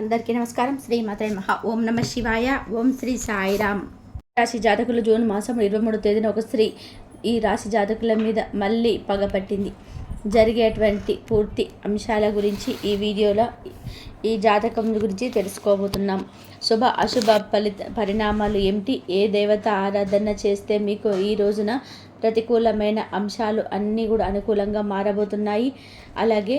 అందరికీ నమస్కారం. శ్రీ మాత్రే మహా. ఓం నమ శివాయ. ఓం శ్రీ సాయిరామ్. రాశి జాతకులు జూన్ మాసం ఇరవై మూడు తేదీన ఒక స్త్రీ ఈ రాశి జాతకుల మీద మళ్ళీ పగపట్టింది జరిగేటువంటి పూర్తి అంశాల గురించి ఈ వీడియోలో ఈ జాతకం గురించి తెలుసుకోబోతున్నాం. శుభ అశుభ ఫలిత పరిణామాలు ఏమిటి? ఏ దేవత ఆరాధన చేస్తే మీకు ఈ రోజున ప్రతికూలమైన అంశాలు అన్నీ కూడా అనుకూలంగా మారబోతున్నాయి? అలాగే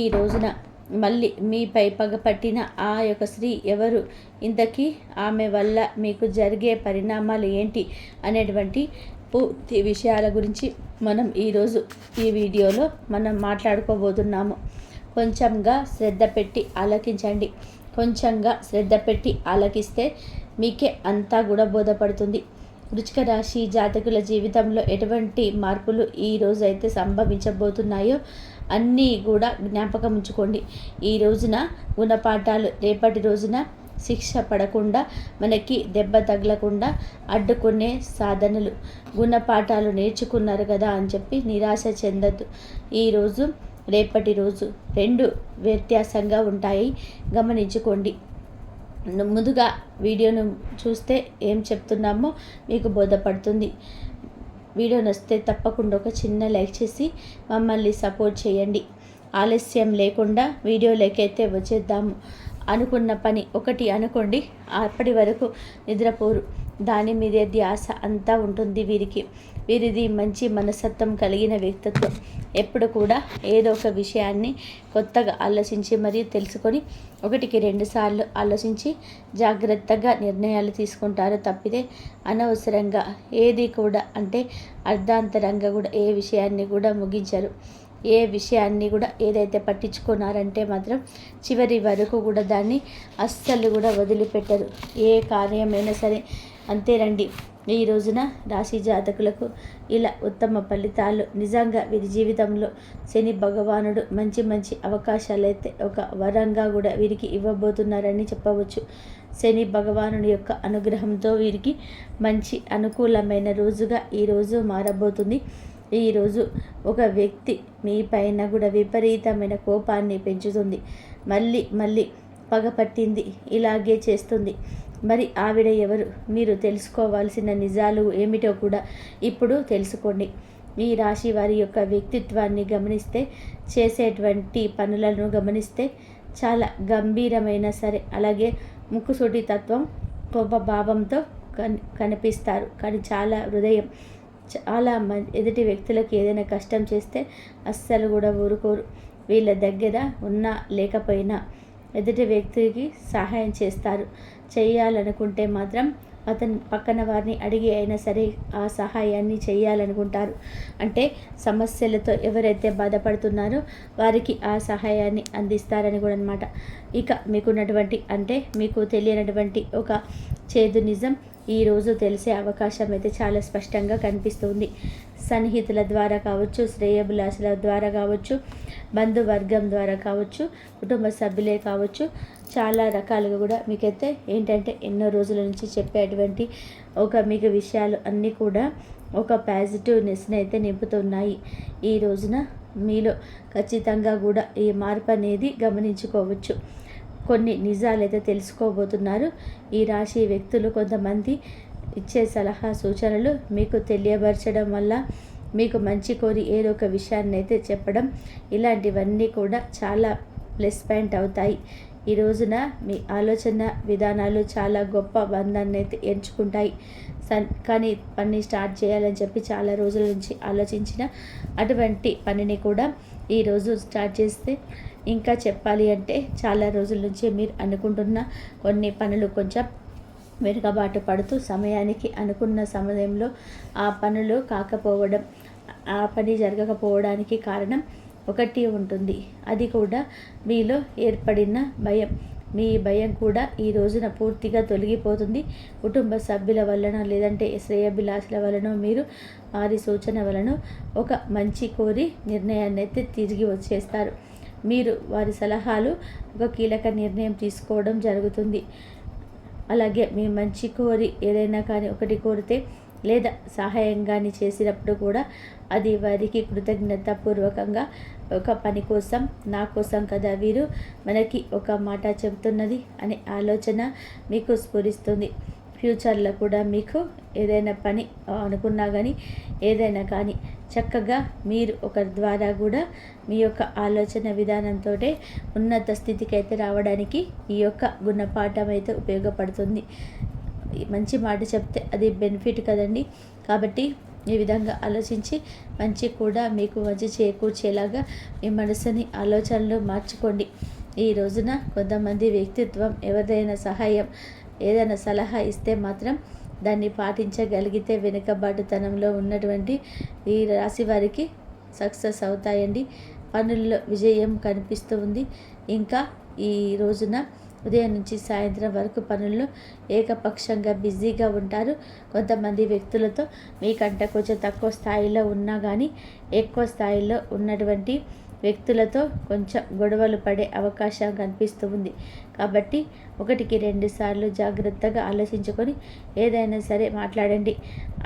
ఈ రోజున మళ్ళీ మీపై పగపట్టిన ఆ యొక్క స్త్రీ ఎవరు? ఇంతకీ ఆమె వల్ల మీకు జరిగే పరిణామాలు ఏంటి? అనేటువంటి పూర్తి విషయాల గురించి మనం ఈరోజు ఈ వీడియోలో మనం మాట్లాడుకోబోతున్నాము. కొంచెంగా శ్రద్ధ పెట్టి ఆలకించండి. కొంచెంగా శ్రద్ధ పెట్టి ఆలకిస్తే మీకే అంతా కూడా బోధపడుతుంది. వృచిక రాశి జాతకుల జీవితంలో ఎటువంటి మార్పులు ఈ రోజైతే అయితే సంభవించబోతున్నాయో అన్నీ కూడా జ్ఞాపకం ఉంచుకోండి. ఈ రోజున గుణపాఠాలు రేపటి రోజున శిక్ష పడకుండా మనకి దెబ్బ తగలకుండా అడ్డుకునే సాధనలు. గుణపాఠాలు నేర్చుకున్నారు కదా అని చెప్పి నిరాశ చెందద్దు. ఈరోజు రేపటి రోజు రెండు వ్యత్యాసంగా ఉంటాయి. గమనించుకోండి. ముందుగా వీడియోను చూస్తే ఏం చెప్తున్నామో మీకు బోధపడుతుంది. వీడియో నచ్చితే తప్పకుండా ఒక చిన్న లైక్ చేసి మమ్మల్ని సపోర్ట్ చేయండి. ఆలస్యం లేకుండా వీడియోలోకైతే వచ్చేద్దాము. అనుకున్న పని ఒకటి అనుకోండి. అప్పటి వరకు నిద్రపోరు. దాని మీదే ధ్యాస అంతా ఉంటుంది వీరికి. వీరిది మంచి మనస్తత్వం కలిగిన వ్యక్తిత్వం. ఎప్పుడు కూడా ఏదో ఒక విషయాన్ని కొత్తగా ఆలోచించి మరియు తెలుసుకొని ఒకటికి రెండు సార్లు ఆలోచించి జాగ్రత్తగా నిర్ణయాలు తీసుకుంటారు తప్పితే అనవసరంగా ఏది కూడా అంటే అర్ధాంతరంగా కూడా ఏ విషయాన్ని కూడా ముగించరు. ఏ విషయాన్ని కూడా ఏదైతే పట్టించుకున్నారంటే మాత్రం చివరి వరకు కూడా దాన్ని అస్సలు కూడా వదిలిపెట్టరు. ఏ కార్యమైనా సరే అంతేనండి ఈ రోజున రాశి జాతకులకు ఇలా ఉత్తమ ఫలితాలు నిజంగా వీరి జీవితంలో శని భగవానుడు మంచి మంచి అవకాశాలు అయితే ఒక వరంగా కూడా వీరికి ఇవ్వబోతున్నారని చెప్పవచ్చు. శని భగవానుడి యొక్క అనుగ్రహంతో వీరికి మంచి అనుకూలమైన రోజుగా ఈరోజు మారబోతుంది. ఈరోజు ఒక వ్యక్తి మీ పైన కూడా విపరీతమైన కోపాన్ని పెంచుతుంది. మళ్ళీ మళ్ళీ పగపట్టింది ఇలాగే చేస్తుంది. మరి ఆవిడ ఎవరు? మీరు తెలుసుకోవాల్సిన నిజాలు ఏమిటో కూడా ఇప్పుడు తెలుసుకోండి. ఈ రాశి వారి యొక్క వ్యక్తిత్వాన్ని గమనిస్తే చేసేటువంటి పనులను గమనిస్తే చాలా గంభీరమైన సరే. అలాగే ముక్కుసూటి తత్వం కోప భావంతో కన్ కనిపిస్తారు. కానీ చాలా హృదయం చాలా ఎదుటి వ్యక్తులకు ఏదైనా కష్టం చేస్తే అస్సలు కూడా ఊరుకోరు. వీళ్ళ దగ్గర ఉన్నా లేకపోయినా ఎదుటి వ్యక్తికి సహాయం చేస్తారు. చేయాలనుకుంటే మాత్రం అతని పక్కన వారిని అడిగి అయినా సరే ఆ సహాయాన్ని చేయాలనుకుంటారు. అంటే సమస్యలతో ఎవరైతే బాధపడుతున్నారో వారికి ఆ సహాయాన్ని అందిస్తారని కూడా అనమాట ఇక మీకున్నటువంటి అంటే మీకు తెలియనటువంటి ఒక చేదు నిజం ఈరోజు తెలిసే అవకాశం అయితే చాలా స్పష్టంగా కనిపిస్తుంది. సన్నిహితుల ద్వారా కావచ్చు శ్రేయభిలాషుల ద్వారా కావచ్చు బంధువర్గం ద్వారా కావచ్చు కుటుంబ సభ్యులే కావచ్చు చాలా రకాలుగా కూడా మీకైతే ఏంటంటే ఎన్నో రోజుల నుంచి చెప్పేటువంటి ఒక మీకు విషయాలు అన్నీ కూడా ఒక పాజిటివ్నెస్ని అయితే నింపుతున్నాయి. ఈ రోజున మీలో ఖచ్చితంగా కూడా ఈ మార్పు అనేది గమనించుకోవచ్చు. కొన్ని నిజాలు అయితే తెలుసుకోబోతున్నారు. ఈ రాశి వ్యక్తులు కొంతమంది ఇచ్చే సలహా సూచనలు మీకు తెలియపరచడం వల్ల మీకు మంచి కోరి ఏదో ఒక విషయాన్ని అయితే చెప్పడం. ఇలాంటివన్నీ కూడా చాలా ప్లస్ పాయింట్ అవుతాయి. ఈ రోజున మీ ఆలోచన విధానాలు చాలా గొప్ప బంధాన్ని అయితే ఎంచుకుంటాయి. సన్ కానీ పని స్టార్ట్ చేయాలని చెప్పి చాలా రోజుల నుంచి ఆలోచించిన అటువంటి పనిని కూడా ఈరోజు స్టార్ట్ చేస్తే ఇంకా చెప్పాలి అంటే చాలా రోజుల నుంచి మీరు అనుకుంటున్న కొన్ని పనులు కొంచెం వెనుకబాటు పడుతూ సమయానికి అనుకున్న సమయంలో ఆ పనులు కాకపోవడం ఆ పని జరగకపోవడానికి కారణం ఒకటి ఉంటుంది. అది కూడా మీలో ఏర్పడిన భయం. మీ భయం కూడా ఈ రోజున పూర్తిగా తొలగిపోతుంది. కుటుంబ సభ్యుల వలన లేదంటే శ్రేయభిలాషుల వలన మీరు వారి సూచన వలన ఒక మంచి కోరి నిర్ణయాన్ని అయితే తిరిగి వచ్చేస్తారు. మీరు వారి సలహాలు ఒక కీలక నిర్ణయం తీసుకోవడం జరుగుతుంది. అలాగే మీ మంచి కోరి ఏదైనా కానీ ఒకటి కోరితే లేదా సహాయం చేసినప్పుడు కూడా అది వారికి కృతజ్ఞతాపూర్వకంగా ఒక పని కోసం నా కోసం కదా వీరు మనకి ఒక మాట చెబుతున్నది అనే ఆలోచన మీకు స్ఫురిస్తుంది. ఫ్యూచర్లో కూడా మీకు ఏదైనా పని అనుకున్నా కానీ ఏదైనా కానీ చక్కగా మీరు ఒకరి ద్వారా కూడా మీ యొక్క ఆలోచన విధానంతో ఉన్నత స్థితికి అయితే రావడానికి ఈ యొక్క గుణపాఠం అయితే ఉపయోగపడుతుంది. మంచి మాట చెప్తే అది బెనిఫిట్ కదండి. కాబట్టి ఈ విధంగా ఆలోచించి మంచి కూడా మీకు మంచి చేకూర్చేలాగా మీ మనసుని ఆలోచనలు మార్చుకోండి. ఈ రోజున కొంతమంది వ్యక్తిత్వం ఎవరిదైనా సహాయం ఏదైనా సలహా ఇస్తే మాత్రం దాన్ని పాటించగలిగితే వెనుకబాటుతనంలో ఉన్నటువంటి ఈ రాశి వారికి సక్సెస్ అవుతాయండి. పనుల్లో విజయం కనిపిస్తూ ఉంది. ఇంకా ఈ రోజున ఉదయం నుంచి సాయంత్రం వరకు పనుల్లో ఏకపక్షంగా బిజీగా ఉంటారు. కొంతమంది వ్యక్తులతో మీకంటే కొంచెం తక్కువ స్థాయిలో ఉన్నా కానీ ఎక్కువ స్థాయిలో ఉన్నటువంటి వ్యక్తులతో కొంచెం గొడవలు పడే అవకాశం కనిపిస్తూ ఉంది. కాబట్టి ఒకటికి రెండు సార్లు జాగ్రత్తగా ఆలోచించుకొని ఏదైనా సరే మాట్లాడండి.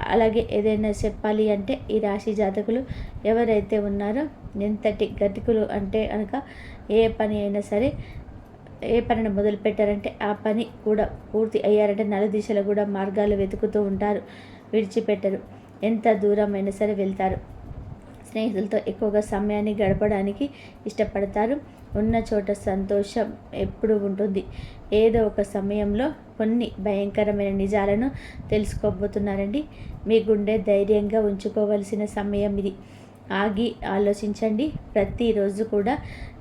అలాగే ఏదైనా చెప్పాలి అంటే ఈ రాశి జాతకులు ఎవరైతే ఉన్నారో ఎంతటి గతికులు అంటే కనుక ఏ పని అయినా సరే ఏ పనిని మొదలు పెట్టారంటే ఆ పని కూడా పూర్తి అయ్యారంటే నలుదిశలు కూడా మార్గాలు వెతుకుతూ ఉంటారు. విడిచిపెట్టరు. ఎంత దూరమైనా సరే వెళ్తారు. స్నేహితులతో ఎక్కువగా సమయాన్ని గడపడానికి ఇష్టపడతారు. ఉన్న చోట సంతోషం ఎప్పుడు ఉంటుంది. ఏదో ఒక సమయంలో కొన్ని భయంకరమైన నిజాలను తెలుసుకోబోతున్నారండి. మీ గుండె ధైర్యంగా ఉంచుకోవలసిన సమయం ఇది. ఆగి ఆలోచించండి. ప్రతిరోజు కూడా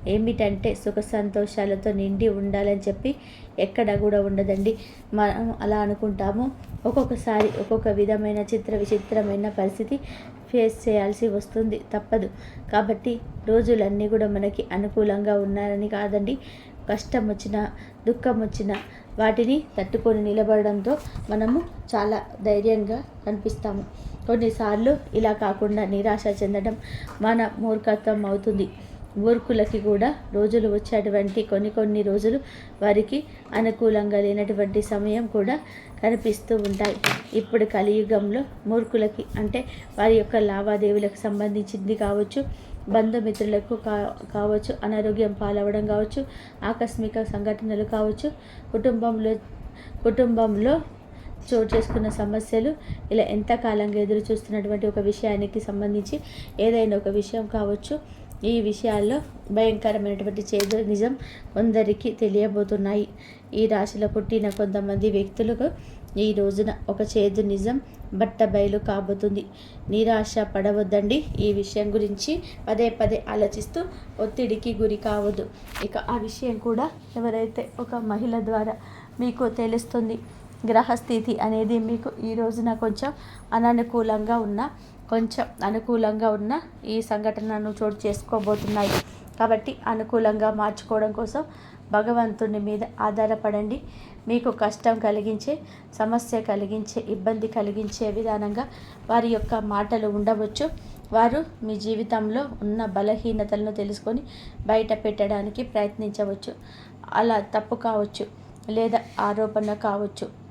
ఏమిటంటే సుఖ సంతోషాలతో నిండి ఉండాలని చెప్పి ఎక్కడ కూడా ఉండదండి. మనం అలా అనుకుంటాము. ఒక్కొక్కసారి ఒక్కొక్క విధమైన చిత్ర విచిత్రమైన పరిస్థితి ఫేస్ చేయాల్సి వస్తుంది. తప్పదు. కాబట్టి రోజులన్నీ కూడా మనకి అనుకూలంగా ఉన్నారని కాదండి. కష్టం వచ్చినా దుఃఖం వచ్చినా వాటిని తట్టుకొని నిలబడడంతో మనము చాలా ధైర్యంగా కనిపిస్తాము. కొన్నిసార్లు ఇలా కాకుండా నిరాశ చెందడం మన మూర్ఖత్వం అవుతుంది. మూర్ఖులకి కూడా రోజులు వచ్చేటువంటి కొన్ని కొన్ని రోజులు వారికి అనుకూలంగా లేనటువంటి సమయం కూడా కనిపిస్తూ ఉంటాయి. ఇప్పుడు కలియుగంలో మూర్ఖులకి అంటే వారి యొక్క లావాదేవీలకు సంబంధించింది కావచ్చు బంధుమిత్రులకు కా కావచ్చు అనారోగ్యం పాలవడం కావచ్చు ఆకస్మిక సంఘటనలు కావచ్చు కుటుంబంలో కుటుంబంలో చోటు చేసుకున్న సమస్యలు ఇలా ఎంతకాలంగా ఎదురు చూస్తున్నటువంటి ఒక విషయానికి సంబంధించి ఏదైనా ఒక విషయం కావచ్చు ఈ విషయాల్లో భయంకరమైనటువంటి చేదు నిజం కొందరికి తెలియబోతున్నాయి. ఈ రాశిలో పుట్టిన కొంతమంది వ్యక్తులకు ఈ రోజున ఒక చేదు నిజం బట్ట బయలు కాబోతుంది. నిరాశ పడవద్దండి. ఈ విషయం గురించి పదే పదే ఆలోచిస్తూ ఒత్తిడికి గురి కావద్దు. ఇక ఆ విషయం కూడా ఎవరైతే ఒక మహిళ ద్వారా మీకు తెలుస్తుంది గ్రహస్థితి అనేది మీకు ఈ రోజున కొంచెం అననుకూలంగా ఉన్న కొంచెం అనుకూలంగా ఉన్న ఈ సంఘటనను చోటు చేసుకోబోతున్నాయి. కాబట్టి అనుకూలంగా మార్చుకోవడం కోసం భగవంతుని మీద ఆధారపడండి. మీకు కష్టం కలిగించే సమస్య కలిగించే ఇబ్బంది కలిగించే విధానంగా వారి యొక్క మాటలు ఉండవచ్చు. వారు మీ జీవితంలో ఉన్న బలహీనతలను తెలుసుకొని బయట పెట్టడానికి ప్రయత్నించవచ్చు. అలా తప్పు కావచ్చు లేదా ఆరోపణ కావచ్చు.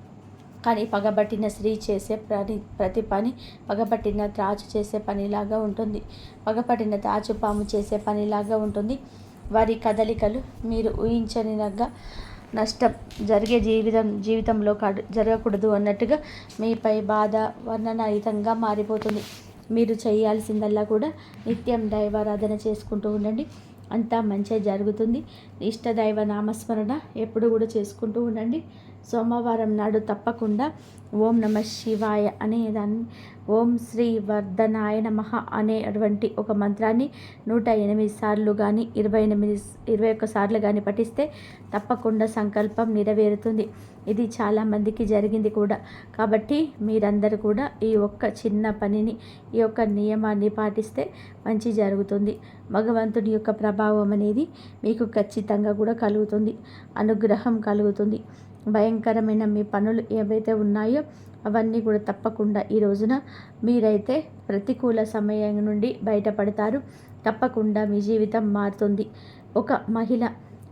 కానీ పగబట్టిన స్త్రీ చేసే ప్రతి ప్రతి పని పగబట్టిన త్రాచు చేసే పనిలాగా ఉంటుంది. పగపట్టిన త్రాచు పాము చేసే పనిలాగా ఉంటుంది. వారి కదలికలు మీరు ఊహించనిగా నష్టం జరిగే జీవితం జీవితంలో కాదు జరగకూడదు అన్నట్టుగా మీపై బాధ వర్ణనాయుతంగా మారిపోతుంది. మీరు చేయాల్సిందల్లా కూడా నిత్యం దైవారాధన చేసుకుంటూ ఉండండి. అంతా మంచిగా జరుగుతుంది. ఇష్ట దైవ నామస్మరణ ఎప్పుడు కూడా చేసుకుంటూ ఉండండి. సోమవారం నాడు తప్పకుండా ఓం నమ శివాయ అనేదాన్ని ఓం శ్రీ వర్ధనాయ నమ అనేటువంటి ఒక మంత్రాన్ని నూట ఎనిమిది సార్లు కానీ ఇరవై ఎనిమిది ఇరవై ఒక్క సార్లు కానీ పఠిస్తే తప్పకుండా సంకల్పం నెరవేరుతుంది. ఇది చాలామందికి జరిగింది కూడా. కాబట్టి మీరందరూ కూడా ఈ ఒక్క చిన్న పనిని ఈ యొక్క నియమాన్ని పాటిస్తే మంచి జరుగుతుంది. భగవంతుని యొక్క ప్రభావం అనేది మీకు ఖచ్చితంగా కూడా కలుగుతుంది. అనుగ్రహం కలుగుతుంది. భయంకరమైన మీ పనులు ఏవైతే ఉన్నాయో అవన్నీ కూడా తప్పకుండా ఈ రోజున మీరైతే ప్రతికూల సమయం నుండి బయటపడతారు. తప్పకుండా మీ జీవితం మారుతుంది. ఒక మహిళ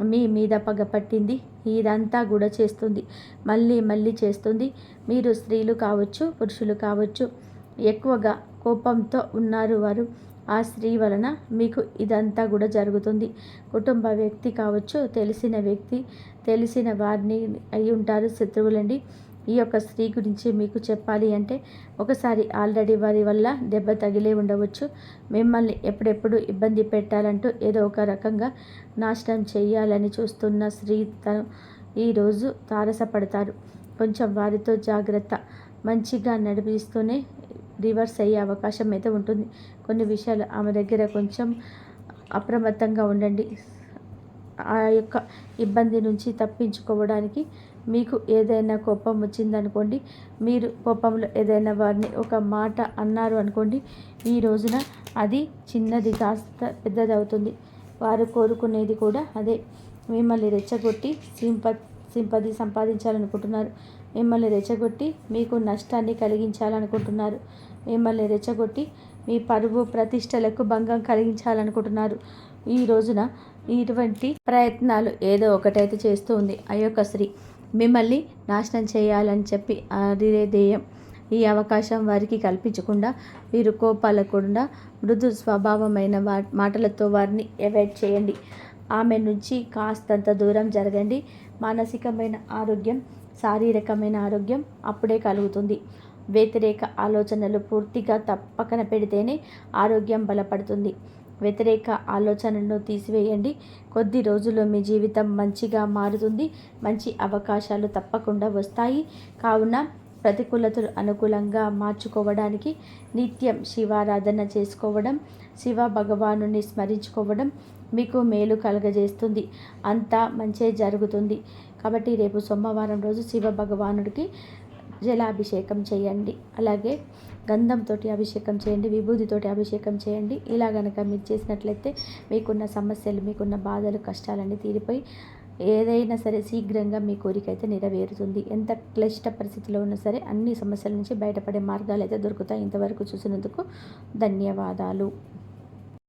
మీ మీద పగపట్టింది ఇదంతా కూడా చేస్తుంది. మళ్ళీ మళ్ళీ చేస్తుంది. మీరు స్త్రీలు కావచ్చు పురుషులు కావచ్చు ఎక్కువగా కోపంతో ఉన్నారు వారు. ఆ స్త్రీ వలన మీకు ఇదంతా కూడా జరుగుతుంది. కుటుంబ వ్యక్తి కావచ్చు తెలిసిన వ్యక్తి తెలిసిన వారిని అయి ఉంటారు శత్రువులండి. ఈ యొక్క స్త్రీ గురించి మీకు చెప్పాలి అంటే ఒకసారి ఆల్రెడీ వారి వల్ల దెబ్బ తగిలే ఉండవచ్చు. మిమ్మల్ని ఎప్పుడెప్పుడు ఇబ్బంది పెట్టాలంటూ ఏదో ఒక రకంగా నాశనం చేయాలని చూస్తున్న స్త్రీ తను ఈరోజు తారసపడతారు. కొంచెం వారితో జాగ్రత్త మంచిగా నడిపిస్తూనే రివర్స్ అయ్యే అవకాశం అయితే ఉంటుంది. కొన్ని విషయాలు ఆమె దగ్గర కొంచెం అప్రమత్తంగా ఉండండి. ఆ యొక్క ఇబ్బంది నుంచి తప్పించుకోవడానికి మీకు ఏదైనా కోపం వచ్చిందనుకోండి మీరు కోపంలో ఏదైనా వారిని ఒక మాట అన్నారు అనుకోండి ఈ రోజున అది చిన్నది కాస్త పెద్దదవుతుంది. వారు కోరుకునేది కూడా అదే. మిమ్మల్ని రెచ్చగొట్టి సింప సింపతి సంపాదించాలనుకుంటున్నారు. మిమ్మల్ని రెచ్చగొట్టి మీకు నష్టాన్ని కలిగించాలనుకుంటున్నారు. మిమ్మల్ని రెచ్చగొట్టి మీ పరువు ప్రతిష్టలకు భంగం కలిగించాలనుకుంటున్నారు. ఈ రోజున ఇటువంటి ప్రయత్నాలు ఏదో ఒకటైతే చేస్తూ ఉంది ఆ యొక్క స్త్రీ మిమ్మల్ని నాశనం చేయాలని చెప్పి అదే ధ్యేయం ఈ అవకాశం వారికి కల్పించకుండా వీరు కోపాలకుండా మృదు స్వభావమైన మాటలతో వారిని అవాయిడ్ చేయండి. ఆమె నుంచి కాస్తంత దూరం జరగండి. మానసికమైన ఆరోగ్యం శారీరకమైన ఆరోగ్యం అప్పుడే కలుగుతుంది. వ్యతిరేక ఆలోచనలు పూర్తిగా తప్పకన పెడితేనే ఆరోగ్యం బలపడుతుంది. వ్యతిరేక ఆలోచనలను తీసివేయండి. కొద్ది రోజుల్లో మీ జీవితం మంచిగా మారుతుంది. మంచి అవకాశాలు తప్పకుండా వస్తాయి. కావున ప్రతికూలతలు అనుకూలంగా మార్చుకోవడానికి నిత్యం శివారాధన చేసుకోవడం శివ భగవాను స్మరించుకోవడం మీకు మేలు కలగజేస్తుంది. అంతా మంచే జరుగుతుంది. కాబట్టి రేపు సోమవారం రోజు శివ భగవానుడికి జలాభిషేకం చేయండి. అలాగే గంధంతో అభిషేకం చేయండి విభూతితోటి అభిషేకం చేయండి. ఇలా కనుక మీరు చేసినట్లయితే మీకున్న సమస్యలు మీకున్న బాధలు కష్టాలన్నీ తీరిపోయి ఏదైనా సరే శీఘ్రంగా మీ కోరిక అయితే నెరవేరుతుంది. ఎంత క్లిష్ట పరిస్థితిలో ఉన్నా సరే అన్ని సమస్యల నుంచి బయటపడే మార్గాలు అయితే దొరుకుతాయి. ఇంతవరకు చూసినందుకు ధన్యవాదాలు.